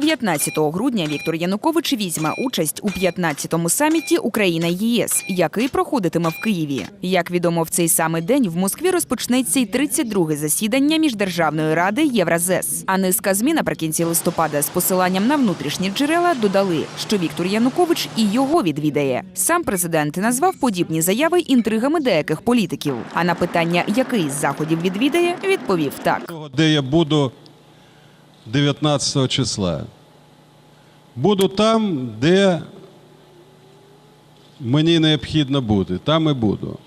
19 грудня Віктор Янукович візьме участь у 15-му саміті Україна ЄС, який проходитиме в Києві. Як відомо, в цей самий день в Москві розпочнеться й 32-ге засідання міждержавної ради Євразес. А низка ЗМІ наприкінці листопада з посиланням на внутрішні джерела додали, що Віктор Янукович і його відвідає. Сам президент назвав подібні заяви інтригами деяких політиків. А на питання, який з заходів відвідає, відповів так. де я буду 19 числа. Буду там, де мені необхідно бути. Там і буду.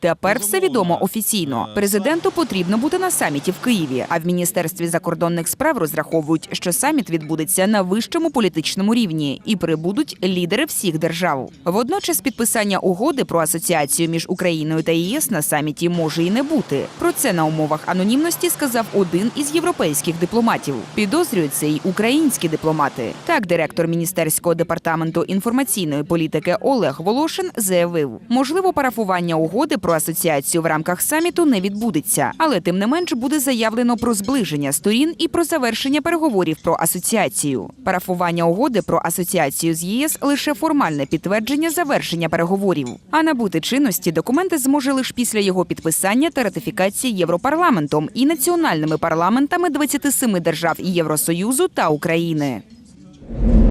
Тепер все відомо офіційно. Президенту потрібно бути на саміті в Києві. А в міністерстві закордонних справ розраховують, що саміт відбудеться на вищому політичному рівні і прибудуть лідери всіх держав. Водночас підписання угоди про асоціацію між Україною та ЄС на саміті може і не бути. Про це на умовах анонімності сказав один із європейських дипломатів. Підозрюють це й українські дипломати. Так, директор міністерського департаменту інформаційної політики Олег Волошин заявив, можливо, парафування угоди про асоціацію в рамках саміту не відбудеться, але тим не менш буде заявлено про зближення сторін і про завершення переговорів про асоціацію. Парафування угоди про асоціацію з ЄС лише формальне підтвердження завершення переговорів. А набути чинності документи зможе лише після його підписання та ратифікації Європарламентом і національними парламентами 27 держав Євросоюзу та України.